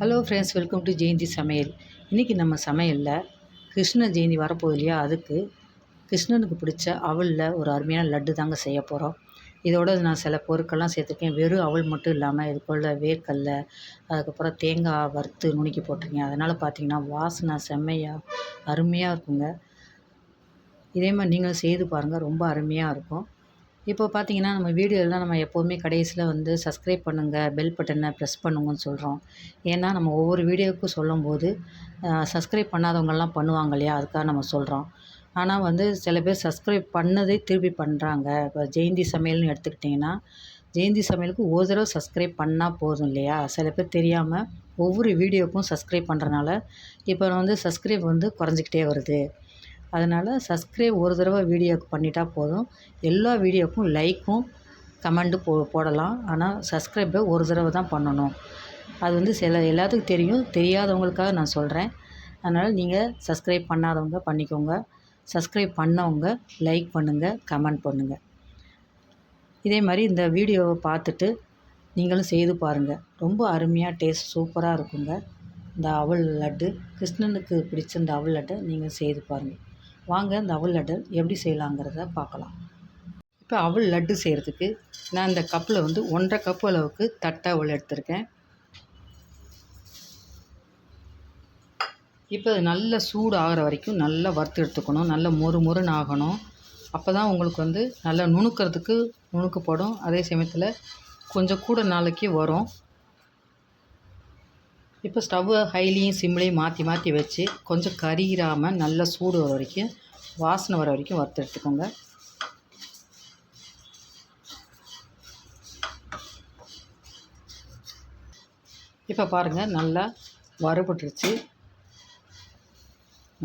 Hello friends welcome to Jayanthi சமையல் இன்றைக்கி நம்ம சமையலில் கிருஷ்ண ஜெயந்தி வரப்போகுது இல்லையா? அதுக்கு கிருஷ்ணனுக்கு பிடிச்ச அவலில் ஒரு அருமையான லட்டு தாங்க செய்ய போகிறோம் இதோட நான் சில பொருட்கள்லாம் சேர்த்துருக்கேன். வெறும் அவள் மட்டும் இல்லாமல் இதுக்குள்ள வேர்க்கல்ல அதுக்கப்புறம் தேங்காய் வறுத்து நுணுக்கி போட்டிருக்கேன். அதனால் பார்த்தீங்கன்னா வாசனை செம்மையாக அருமையாக இருக்குங்க. இதே மாதிரி நீங்களும் செய்து பாருங்கள் ரொம்ப அருமையாக இருக்கும். இப்போ பார்த்தீங்கன்னா நம்ம வீடியோலாம் நம்ம எப்போவுமே கடைசியில் வந்து சப்ஸ்கிரைப் பண்ணுங்கள் பெல் பட்டனை ப்ரெஸ் பண்ணுங்கன்னு சொல்கிறோம் ஏன்னா நம்ம ஒவ்வொரு வீடியோவுக்கும் சொல்லும்போது சப்ஸ்கிரைப் பண்ணாதவங்கெல்லாம் பண்ணுவாங்க இல்லையா? அதுக்காக நம்ம சொல்கிறோம் ஆனால் வந்து சில பேர் சப்ஸ்கிரைப் பண்ணதே திருப்பி பண்ணுறாங்க இப்போ ஜெயந்தி சமையல்னு எடுத்துக்கிட்டிங்கன்னா ஜெயந்தி சமையலுக்கு ஒரு தடவை சப்ஸ்கிரைப் பண்ணால் போதும் இல்லையா? சில பேர் தெரியாமல் ஒவ்வொரு வீடியோவுக்கும் சப்ஸ்கிரைப் பண்ணுறனால இப்போ வந்து சப்ஸ்கிரைப் வந்து குறைஞ்சிக்கிட்டே வருது. அதனால் சப்ஸ்கிரைப் ஒரு தடவை வீடியோவுக்கு பண்ணிட்டா போதும். எல்லா வீடியோவுக்கும் லைக்கும் கமெண்ட்டு போ போடலாம். ஆனால் சப்ஸ்கிரைபை ஒரு தடவை தான் பண்ணணும். அது வந்து சில எல்லாத்துக்கும் தெரியும். தெரியாதவங்களுக்காக நான் சொல்கிறேன் அதனால் நீங்கள் சப்ஸ்கிரைப் பண்ணாதவங்க பண்ணிக்கோங்க. சப்ஸ்கிரைப் பண்ணவங்க லைக் பண்ணுங்கள் கமெண்ட் பண்ணுங்கள் இதே மாதிரி இந்த வீடியோவை பார்த்துட்டு நீங்களும் செய்து பாருங்கள் ரொம்ப அருமையாக டேஸ்ட் சூப்பராக இருக்குங்க. இந்த அவல் லட்டு கிருஷ்ணனுக்கு பிடிச்ச இந்த அவல் லட்டை நீங்கள் செய்து பாருங்கள் வாங்க இந்த அவல் லட்டு எப்படி செய்யலாங்கிறத பார்க்கலாம். இப்போ அவல் லட்டு செய்கிறதுக்கு நான் இந்த கப்பில் வந்து ஒன்றரை கப்பு அளவுக்கு தட்டை அவல் எடுத்திருக்கேன். இப்போ அது நல்ல சூடு ஆகிற வரைக்கும் நல்லா வறுத்து எடுத்துக்கணும். நல்ல மொறு மொறுன்னு ஆகணும். அப்போ தான் உங்களுக்கு வந்து நல்லா நுணுக்கிறதுக்கு நுணுக்கப்படும் அதே சமயத்தில் கொஞ்சம் கூட நாளைக்கு வரும். இப்போ ஸ்டவ்வை ஹைலியும் சிம்லேயும் மாற்றி மாற்றி வச்சு கொஞ்சம் கரியிறாமல் நல்லா சூடு வர வரைக்கும் வாசனை வர வரைக்கும் வறுத்து எடுத்துக்கோங்க. இப்போ பாருங்கள் நல்லா வறுபட்டுருச்சு.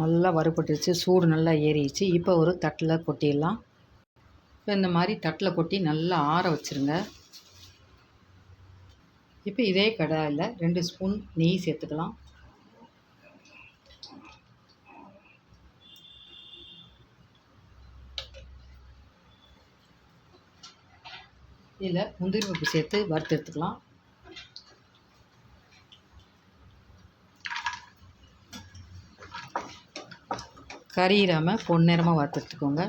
நல்லா வறுபட்டுருச்சு சூடு நல்லா ஏறிடுச்சு. இப்போ ஒரு தட்டில் கொட்டிடலாம். இப்போ இந்த மாதிரி தட்டில் கொட்டி நல்லா ஆற வச்சுருங்க. இப்போ இதே கடாயில் ரெண்டு ஸ்பூன் நெய் சேர்த்துக்கலாம். இதில் முந்திரி பருப்பு சேர்த்து வறுத்து எடுத்துக்கலாம். கறியிடாமல் பொன்னிறமாக வறுத்து எடுத்துக்கோங்க.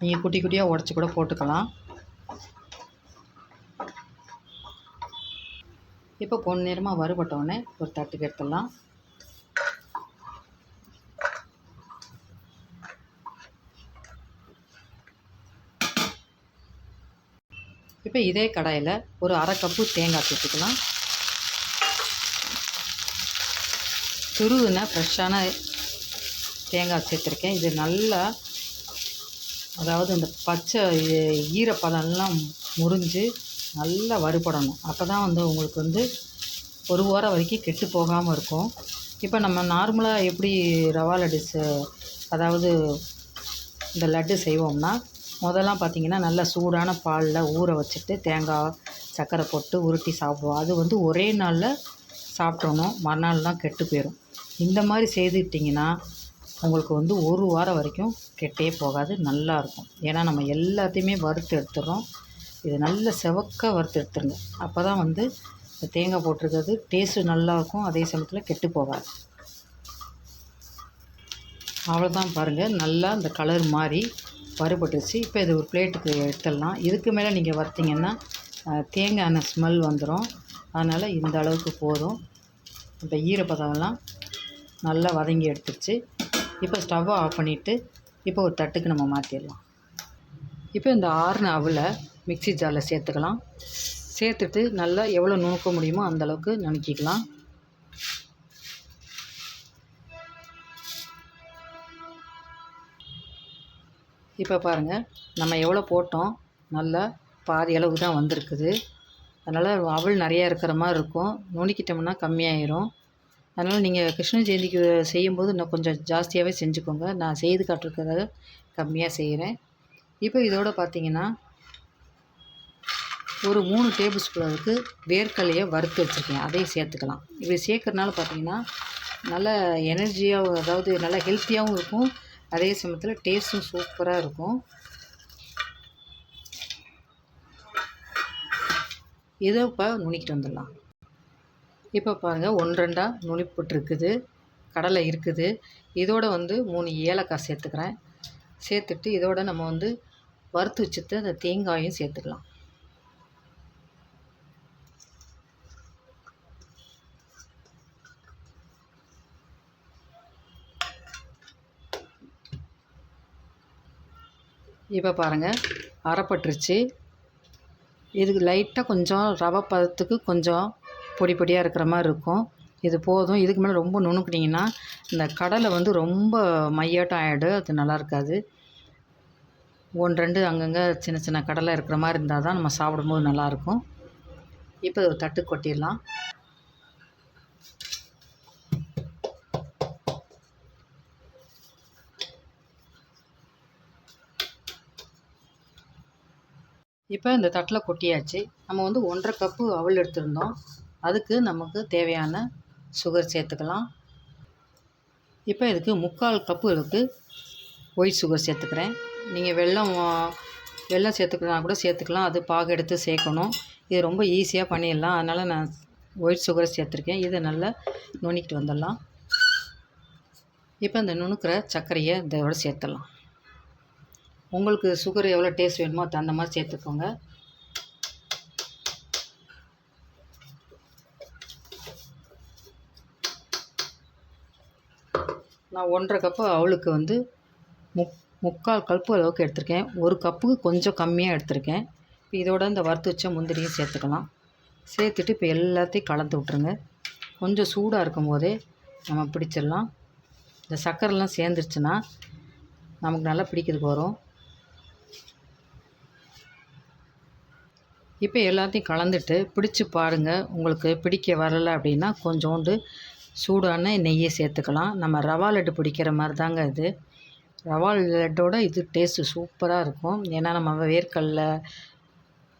நீங்கள் குட்டி குட்டியாக உடச்சி கூட போட்டுக்கலாம். இப்போ பொன்னிறமாக வறுபட்டவுடனே ஒரு தட்டுக்கு எடுத்துடலாம். இப்போ இதே கடாயில் ஒரு அரை கப்பு தேங்காய் சேர்த்துக்கலாம். துருவுன ஃப்ரெஷ்ஷான தேங்காய் சேர்த்துருக்கேன். இது நல்லா அதாவது இந்த பச்சை ஈரப்பதம்லாம் முறிஞ்சு நல்லா வறுபடணும். அப்போ தான் வந்து உங்களுக்கு வந்து ஒரு வாரம் வரைக்கும் கெட்டு போகாமல் இருக்கும். இப்போ நம்ம நார்மலாக எப்படி ரவா லட்டு அதாவது இந்த லட்டு செய்வோம்னா முதல்லாம் பார்த்திங்கன்னா நல்லா சூடான பாலில் ஊற வச்சுட்டு தேங்காய் சர்க்கரை போட்டு உருட்டி சாப்பிடுவோம். அது வந்து ஒரே நாளில் சாப்பிட்டோணும் மறுநாள்லாம் கெட்டு போயிடும் இந்த மாதிரி செய்துக்கிட்டிங்கன்னா உங்களுக்கு வந்து ஒரு வாரம் வரைக்கும் கெட்டே போகாது நல்லாயிருக்கும் ஏன்னா நம்ம எல்லாத்தையுமே வறுத்து எடுத்துடுறோம். இது நல்ல செவக்க வறுத்து எடுத்துருங்க. அப்போ தான் வந்து இந்த தேங்காய் போட்டிருக்கிறது டேஸ்ட்டு நல்லாயிருக்கும். அதே சமயத்தில் கெட்டு போகாது. அவ்வளோதான் பாருங்கள் நல்லா இந்த கலர் மாறி வறுபட்டுருச்சு இப்போ இது ஒரு பிளேட்டுக்கு எடுத்துடலாம். இதுக்கு மேலே நீங்கள் வறுத்திங்கன்னா தேங்காய் ஸ்மெல் வந்துடும் அதனால் இந்த அளவுக்கு போதும். இப்போ ஈரப்பதம்லாம் நல்லா வதங்கி எடுத்துருச்சு. இப்போ ஸ்டவ்வை ஆஃப் பண்ணிவிட்டு இப்போ ஒரு தட்டுக்கு நம்ம மாற்றிடலாம் இப்போ இந்த ஆறுன அவலை மிக்சி ஜாரில் சேர்த்துக்கலாம். சேர்த்துட்டு நல்லா எவ்வளோ நுணுக்க முடியுமோ அந்தளவுக்கு நுணுக்கிக்கலாம். இப்போ பாருங்கள் நம்ம எவ்வளோ போட்டோம் நல்லா பாதி அளவுக்கு தான் வந்திருக்குது. அதனால் அவள் நிறையா இருக்கிற மாதிரி இருக்கும். நுணுக்கிட்டோம்னா கம்மியாயிரும். அதனால் நீங்கள் கிருஷ்ண ஜெயந்திக்கு செய்யும்போது இன்னும் கொஞ்சம் ஜாஸ்தியாகவே செஞ்சுக்கோங்க. நான் செய்து காட்டுறதுக்காக கம்மியாக செய்கிறேன் இப்போ இதோடு பார்த்தீங்கன்னா ஒரு மூணு டேபிள் ஸ்பூன் அளவுக்கு வேர்க்கடலையை வறுத்து வச்சுருக்கேன். அதையும் சேர்த்துக்கலாம். இப்படி சேர்க்குறதுனால பார்த்தீங்கன்னா நல்ல எனர்ஜியாகவும் அதாவது நல்லா ஹெல்த்தியாகவும் இருக்கும். அதே சமயத்தில் டேஸ்ட்டும் சூப்பராக இருக்கும். இதை இப்போ நுணுக்கிட்டு வந்துடலாம். இப்போ பாருங்கள் ஒன்று ரெண்டாக நுனிப்புட்ருக்குது கடலை இருக்குது. இதோட வந்து மூணு ஏலக்காய் சேர்த்துக்கிறேன். சேர்த்துட்டு இதோட நம்ம வந்து வறுத்து வச்சுட்டு அந்த தேங்காயும் சேர்த்துக்கலாம். இப்போ பாருங்கள் அரைப்பட்டுருச்சு. இதுக்கு லைட்டாக கொஞ்சம் ரவை பதத்துக்கு கொஞ்சம் பொடி பொடியாக இருக்கிற மாதிரி இருக்கும். இது போதும். இதுக்கு மேலே ரொம்ப நுணுக்குனிங்கன்னா இந்த கடலை வந்து ரொம்ப மையாட்டம் ஆகிடும் அது நல்லா இருக்காது. ஒன்று ரெண்டு அங்கங்கே சின்ன சின்ன கடலை இருக்கிற மாதிரி இருந்தால் தான் நம்ம சாப்பிடும்போது நல்லாயிருக்கும் இப்போ ஒரு தட்டு கொட்டிடலாம். இப்போ இந்த தட்டில் கொட்டியாச்சு. நம்ம வந்து ஒன்றரை கப்பு அவல் எடுத்திருந்தோம். அதுக்கு நமக்கு தேவையான சுகர் சேர்த்துக்கலாம். இப்போ இதுக்கு முக்கால் கப்பு இதுக்கு ஒயிட் சுகர் சேர்த்துக்கிறேன். நீங்கள் வெள்ளம் வெள்ளம் சேர்த்துக்கலாம் கூட சேர்த்துக்கலாம். அது பாகு எடுத்து சேர்க்கணும். இது ரொம்ப ஈஸியாக பண்ணிடலாம். அதனால் நான் ஒயிட் சுகரை சேர்த்துருக்கேன். இதை நல்லா நுணுக்கிட்டு வந்துடலாம். இப்போ இந்த நுணுக்கிற சர்க்கரையை இதோட சேர்த்துடலாம். உங்களுக்கு சுகர் எவ்வளோ டேஸ்ட் வேணுமோ அந்த மாதிரி சேர்த்துக்கோங்க. நான் ஒன்றரை கப்பு அவளுக்கு வந்து முக் முக்கால் கப்பு அளவுக்கு எடுத்திருக்கேன். ஒரு கப்புக்கு கொஞ்சம் கம்மியாக எடுத்திருக்கேன். இப்போ இதோட இந்த வறுத்து வச்ச முந்திரியும் சேர்த்துக்கலாம். சேர்த்துட்டு இப்போ எல்லாத்தையும் கலந்து விட்ருங்க கொஞ்சம் சூடாக இருக்கும் போதே நம்ம பிடிச்சிடலாம். இந்த சர்க்கரைலாம் சேர்ந்துருச்சுன்னா நமக்கு நல்லா பிடிக்கிறதுக்கு வரும். இப்போ எல்லாத்தையும் கலந்துட்டு பிடிச்சி பாருங்கள் உங்களுக்கு பிடிக்க வரலை அப்படின்னா கொஞ்சோண்டு சூடான நெய்யை சேர்த்துக்கலாம். நம்ம ரவா லட்டு பிடிக்கிற மாதிரி தாங்க இது. ரவா லட்டோட இது டேஸ்ட்டு சூப்பராக இருக்கும். ஏன்னா நம்ம வேர்க்கடல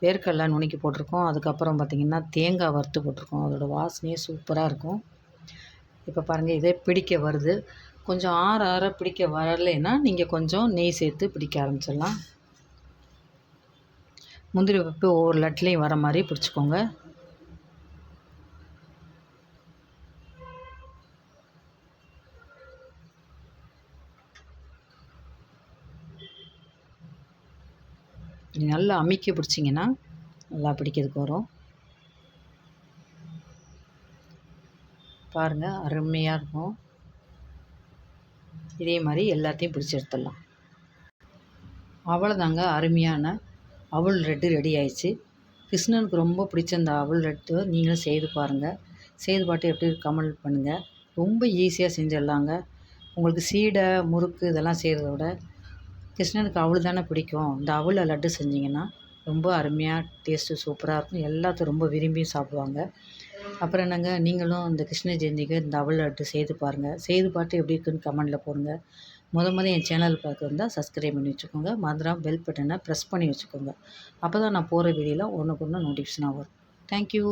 வேர்க்கடல நுணுக்கி போட்டிருக்கோம். அதுக்கப்புறம் பார்த்திங்கன்னா தேங்காய் வறுத்து போட்டிருக்கோம். அதோடய வாசனையே சூப்பராக இருக்கும். இப்போ பாருங்கள் இதே பிடிக்க வருது. கொஞ்சம் ஆற ஆற பிடிக்க வரலைன்னா நீங்கள் கொஞ்சம் நெய் சேர்த்து பிடிக்க ஆரம்பிச்சிடலாம். முந்திரி பருப்பு ஒவ்வொரு லட்லேயும் வர மாதிரி பிடிச்சிக்கோங்க. நல்லா அமிக்க பிடிச்சிங்கன்னா நல்லா பிடிக்கிறதுக்கு வரும். பாருங்கள் அருமையாக இருக்கும். இதே மாதிரி எல்லாத்தையும் பிடிச்சி எடுத்துடலாம். அவ்வளோதாங்க அருமையான அவல் லட்டு ரெடி ஆயிடுச்சு. கிருஷ்ணனுக்கு ரொம்ப பிடிச்ச அந்த அவல் லட்டு நீங்களும் செய்து பாருங்கள் செய்து பாட்டு எப்படி கமெண்ட் பண்ணுங்கள் ரொம்ப ஈஸியாக செஞ்சிடலாங்க. உங்களுக்கு சீடை முறுக்கு இதெல்லாம் செய்கிறத விட கிருஷ்ணனுக்கு அவள் தானே பிடிக்கும். இந்த அவளை லட்டு செஞ்சிங்கன்னா ரொம்ப அருமையாக டேஸ்ட்டு சூப்பராக இருக்கும். எல்லாத்தையும் ரொம்ப விரும்பி சாப்பிடுவாங்க. அப்புறம் என்னங்க நீங்களும் இந்த கிருஷ்ண ஜெயந்திக்கு இந்த அவல் லட்டு செய்து பாருங்கள் செய்து பார்த்து எப்படி இருக்குன்னு கமெண்டில் போடுங்க. முத முத என் சேனல் பார்க்குறதா சப்ஸ்கிரைப் பண்ணி வச்சுக்கோங்க. மறந்துடாமல் பெல் பட்டனை ப்ரெஸ் பண்ணி வச்சுக்கோங்க. அப்போ தான் நான் போகிற வீடியோவில் ஒன்றுக்கு ஒன்று நோட்டிஃபிகேஷனாக வரும். தேங்க்யூ